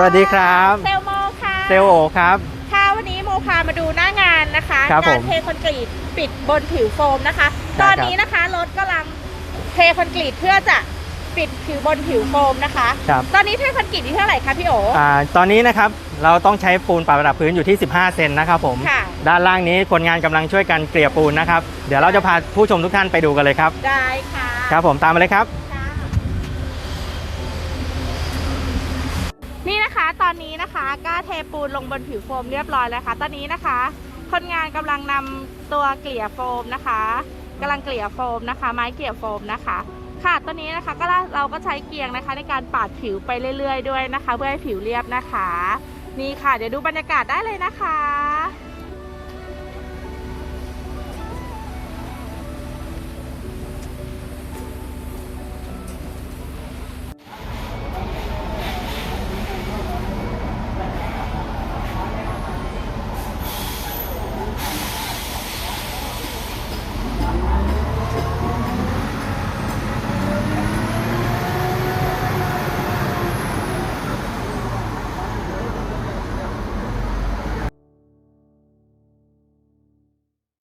สวัสดีครับเซลโมค่ะเซลโอครับค่ะวันนี้โมพามาดูหน้างานนะคะครับงานผมเทคอนกรีตปิดบนผิวโฟมนะคะใช่ตครับอนนี้นะคะรถกำลังเทคอนกรีตเพื่อจะปิดผิวบนผิวโฟมนะคะ ครับตอนนี้เทคอนกรีตที่เท่าไหร่คะพี่โอ อ่าตอนนี้นะครับเราต้องใช้ปูนปรับระดับพื้นอยู่ที่ 15 เซนนะครับผมค่ะ ด้านล่างนี้คนงานกำลังช่วยกันเกลี่ยปูนนะครับ เดี๋ยวเราจะพาผู้ชมทุกท่านไปดูกันเลยครับ ได้ค่ะ ครับผมตามมาเลยครับ ค่ะนี่นะคะ ตอนนี้นะคะก็เทปูนลงบนผิวโฟมเรียบร้อยแล้วค่ะ ตอนนี้นะคะ คนงานกำลังนำตัวเกลี่ยโฟมนะคะกำลังเกลี่ยโฟมนะคะ ไม้เกลี่ยโฟมนะคะ ค่ะตอนนี้นะคะก็เราเราก็ใช้เกลียงนะคะ ในการปาดผิวไปเรื่อย ๆ ด้วยนะคะ เพื่อให้ผิวเรียบนะคะ นี่ค่ะ เดี๋ยวดูบรรยากาศได้เลยนะคะ